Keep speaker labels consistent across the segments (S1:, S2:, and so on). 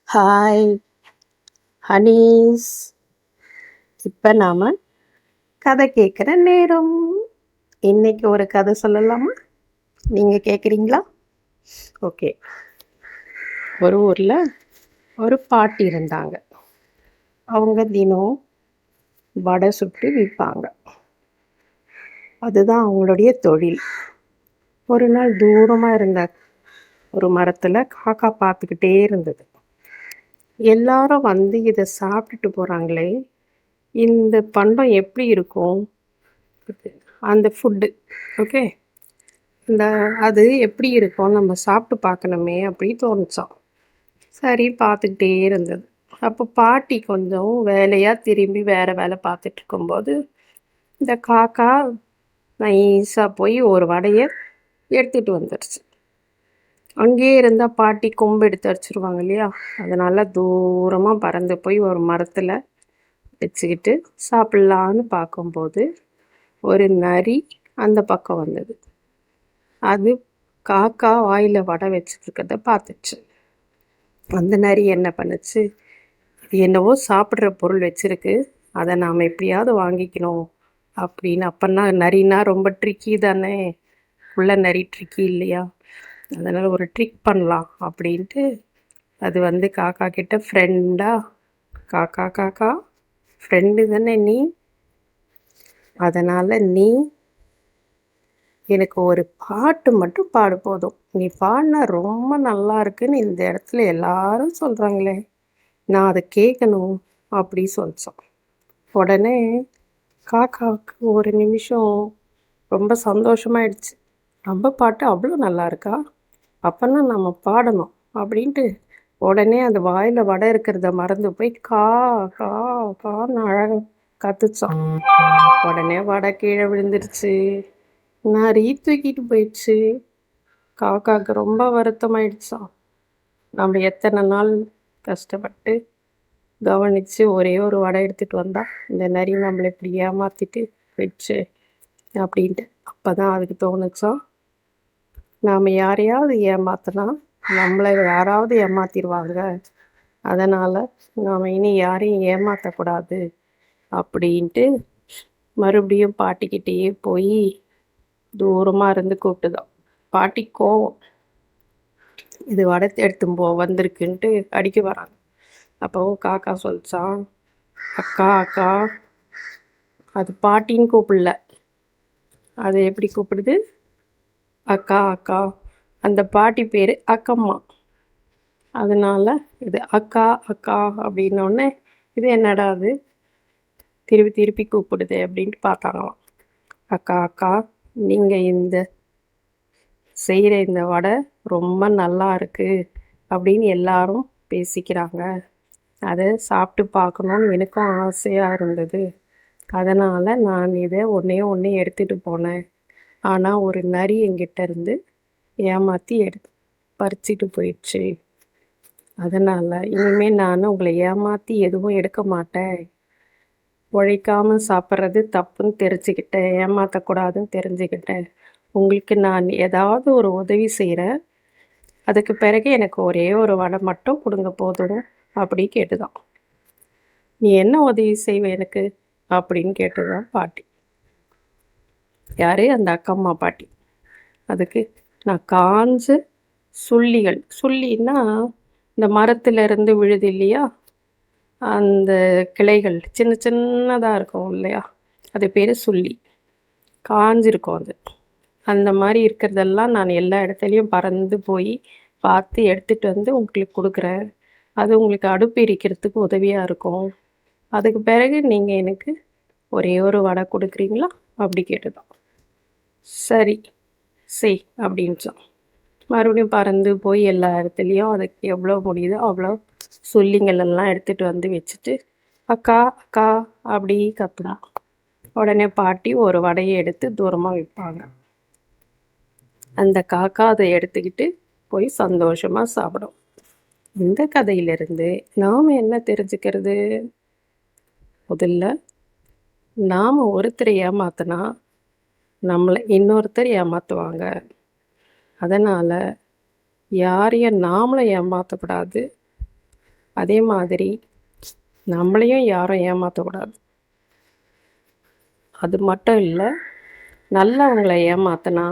S1: Hi Honey's இப்போ நாம் கதை கேட்குற நேரம். இன்னைக்கு ஒரு கதை சொல்லலாமா? நீங்கள் கேட்குறீங்களா ஓகே ஒரு ஊரில் ஒரு பாட்டி இருந்தாங்க. அவங்க தினம் வடை சுட்டு விற்பாங்க அதுதான் அவங்களுடைய தொழில். ஒரு நாள் தூரமாக இருந்த ஒரு மரத்தில் காக்கா பார்த்துக்கிட்டே இருந்தது. எல்லாரும் வந்து இதை சாப்பிட்டுட்டு போகிறாங்களே இந்த பண்டம் எப்படி இருக்கும்? அந்த ஃபுட்டு ஓகே இந்த அது எப்படி இருக்கும் நம்ம சாப்பிட்டு பார்க்கணுமே அப்படி தோணுச்சோம். சரி பார்த்துக்கிட்டே இருந்தது. அப்போ பாட்டி கொஞ்சம் வேலையாக திரும்பி வேறு வேலை பார்த்துட்டு இருக்கும்போது இந்த காக்கா நைஸாக போய் ஒரு வடையை எடுத்துகிட்டு வந்துடுச்சு அங்கேயே இருந்தால் பாட்டி கொம்பு எடுத்து அடிச்சிருவாங்க இல்லையா? அதனால் தூரமாக பறந்து போய் ஒரு மரத்தில் வச்சுக்கிட்டு சாப்பிட்லான்னு பார்க்கும்போது ஒரு நரி அந்த பக்கம் வந்தது. அது காக்கா வாயில் வடை வச்சுருக்கிறத பார்த்துச்சு. அந்த நரி என்ன பண்ணுச்சு? இது என்னவோ சாப்பிட்ற பொருள் வச்சுருக்கு. அதை நாம் எப்படியாவது வாங்கிக்கணும் அப்படின்னு அப்போன்னா நரினா ரொம்ப ட்ரிக்கி தானே? உள்ள நரி ட்ரிக்கி இல்லையா? அதனால் ஒரு ட்ரிக் பண்ணலாம் அப்படின்ட்டு அது வந்து காக்கா கிட்ட ஃப்ரெண்டாக காக்கா காக்கா ஃப்ரெண்டு தானே நீ? அதனால் நீ எனக்கு ஒரு பாட்டு மட்டும் பாடு போதும். நீ பாடினா ரொம்ப நல்லா இருக்குன்னு இந்த இடத்துல எல்லாரும் சொல்கிறாங்களே நான் அதை கேட்கணும் அப்படி சொல்லிச்சோம். உடனே காக்காவுக்கு ஒரு நிமிஷம் ரொம்ப சந்தோஷமாயிடுச்சு. நம்ம பாட்டு அவ்வளோ நல்லா இருக்கா? அப்போன்னா நம்ம பாடணும் அப்படின்ட்டு உடனே அந்த வாயில் வடை இருக்கிறத மறந்து போய் கா கா கான்னு அழகாக கத்துச்சான். உடனே வடை கீழே விழுந்துருச்சு. நரி தூக்கிட்டு போயிடுச்சு. காக்காவுக்கு ரொம்ப வருத்தமாயிடுச்சான் நம்ம எத்தனை நாள் கஷ்டப்பட்டு கவனித்து ஒரே ஒரு வடை எடுத்துகிட்டு வந்தால் இந்த நரி நம்மளை இப்படி ஏமாற்றிட்டு போயிடுச்சு அப்படின்ட்டு அப்போ தான் அதுக்கு தோணுச்சோம். நாம் யாரையாவது ஏமாத்தினா நம்மளை யாராவது ஏமாத்திடுவாங்க. அதனால் நாம் இனி யாரையும் ஏமாற்றக்கூடாது அப்படின்ட்டு மறுபடியும் பாட்டிக்கிட்டேயே போய் தூரமாக இருந்து கூப்பிட்டுதான். பாட்டி கோவம். இது வடத்து எடுத்து போ வந்திருக்குன்ட்டு அடிக்க வராங்க. அப்போ காக்கா சொல்லிச்சான் அக்கா அக்கா அது பாட்டின்னு கூப்பிடல. அது எப்படி கூப்பிடுது? அக்கா அக்கா. அந்த பாட்டி பேர் அக்கம்மா. அதனால் இது அக்கா அக்கா அப்படின்னோடனே இது என்னடா அது? திருப்பி திருப்பி கூப்பிடுது அப்படின்ட்டு பார்த்தாங்களாம். அக்கா அக்கா நீங்கள் இந்த செய்கிற இந்த வடை ரொம்ப நல்லா இருக்குது அப்படின்னு எல்லாரும் பேசிக்கிறாங்க. அதை சாப்பிட்டு பார்க்கணுன்னு எனக்கும் ஆசையாக இருந்தது. அதனால் நான் இதை ஒன்றே ஒன்று எடுத்துகிட்டு போனேன். ஆனால் ஒரு நரி என்கிட்ட இருந்து ஏமாற்றி எடு பறிச்சிட்டு போயிடுச்சு. அதனால் இனிமேல் நான் உங்களை ஏமாற்றி எதுவும் எடுக்க மாட்டேன். உழைக்காமல் சாப்பிட்றது தப்புன்னு தெரிஞ்சுக்கிட்டேன். ஏமாற்றக்கூடாதுன்னு தெரிஞ்சுக்கிட்டேன். உங்களுக்கு நான் ஏதாவது ஒரு உதவி செய்கிறேன் அதுக்கு பிறகு எனக்கு ஒரே ஒரு வடை மட்டும் கொடுங்க போதும் அப்படி கேட்டுதான். நீ என்ன உதவி செய்வ எனக்கு? அப்படின்னு கேட்டுதான் பாட்டி. யார்? அந்த அக்கம்மா பாட்டி. அதுக்கு நான் காஞ்ச சுள்ளிகள். சுள்ளின்னா இந்த மரத்துலேருந்து விழுது இல்லையா? அந்த கிளைகள் சின்ன சின்னதாக இருக்கும் இல்லையா? அது பேர் சுள்ளி. காஞ்சிருக்கும் அது. அந்த மாதிரி இருக்கிறதெல்லாம் நான் எல்லா இடத்துலையும் பறந்து போய் பார்த்து எடுத்துகிட்டு வந்து உங்களுக்கு கொடுக்குறேன். அது உங்களுக்கு அடுப்பு எரிக்கிறதுக்கு உதவியாக இருக்கும். அதுக்கு பிறகு நீங்கள் எனக்கு ஒரே ஒரு வடை கொடுக்குறீங்களா? அப்படி கேட்டுதான். சரி செய் அப்படின்ச்சான் மறுபடியும் பறந்து போய் எல்லா இடத்துலையும் அதுக்கு எவ்வளோ முடியுதோ அவ்வளோ சொல்லிங்கள் எல்லாம் எடுத்துகிட்டு வந்து வச்சுட்டு அக்கா அக்கா அப்படி கத்துனான் உடனே பாட்டி ஒரு வடையை எடுத்து தூரமாக விற்பாங்க. அந்த காக்கா அதை எடுத்துக்கிட்டு போய் சந்தோஷமாக சாப்பிடும். இந்த கதையிலிருந்து நாம் என்ன தெரிஞ்சுக்கிறது? முதல்ல நாம் ஒருத்தரை ஏமாத்தினா நம்மளை இன்னொருத்தர் ஏமாற்றுவாங்க அதனால் யாரையும் நாமளும் ஏமாற்றக்கூடாது அதே மாதிரி நம்மளையும் யாரும் ஏமாற்றக்கூடாது அது மட்டும் இல்லை நல்லவங்களை ஏமாத்தினா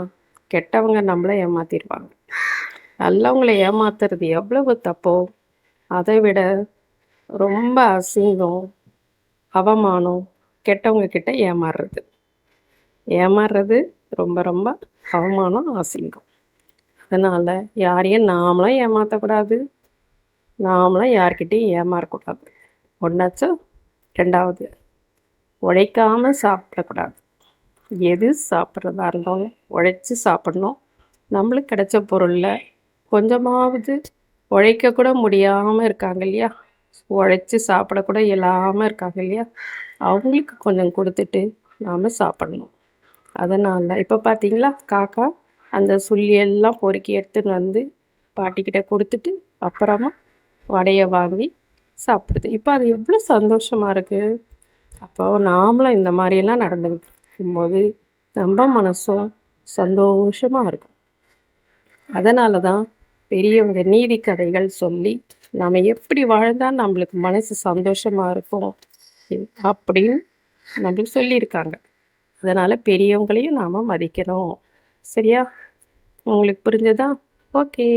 S1: கெட்டவங்க நம்மளை ஏமாற்றிடுவாங்க நல்லவங்களை ஏமாத்துறது எவ்வளவு தப்போ அதை விட ரொம்ப அசிங்கம் அவமானம் கெட்டவங்க கிட்ட ஏமாறுறது. ஏமாறுறது ரொம்ப ரொம்ப அவமானம் அசிங்கம். அதனால் யாரையும் நாமளும் ஏமாற்றக்கூடாது நாமளும் யார்கிட்டையும் ஏமாறக்கூடாது. ஒன்றாச்சும் ரெண்டாவது உழைக்காமல் சாப்பிடக்கூடாது. எது சாப்பிட்றதா இருந்தாலும் உழைச்சி சாப்பிட்ணும். நம்மளுக்கு கிடைச்ச பொருளில் கொஞ்சமாவது உழைக்கக்கூட முடியாமல் இருக்காங்க இல்லையா? உழைச்சி சாப்பிடக்கூட இல்லாமல் இருக்காங்க இல்லையா? அவங்களுக்கு கொஞ்சம் கொடுத்துட்டு நாம் சாப்பிடணும். அதனால் இப்போ பார்த்தீங்களா காக்கா அந்த சுள்ளியெல்லாம் பொறுக்கி எடுத்துன்னு வந்து பாட்டிக்கிட்ட கொடுத்துட்டு அப்புறமா வடையை வாங்கி சாப்பிடுது. இப்போ அது எவ்வளோ சந்தோஷமாக இருக்குது அப்போ நாமளும் இந்த மாதிரியெல்லாம் நடந்துக்கிட்டு போது நம்ம மனசும் சந்தோஷமாக இருக்கும். அதனால தான் பெரியவங்க நீதி கதைகள் சொல்லி நம்ம எப்படி வாழ்ந்தால் நம்மளுக்கு மனசு சந்தோஷமாக இருக்கும் அப்படின்னு நம்மளுக்கு சொல்லியிருக்காங்க. அதனால் பெரியவங்களையும் நாம் மதிக்கணும். சரியா? உங்களுக்கு புரிஞ்சதா? ஓகே.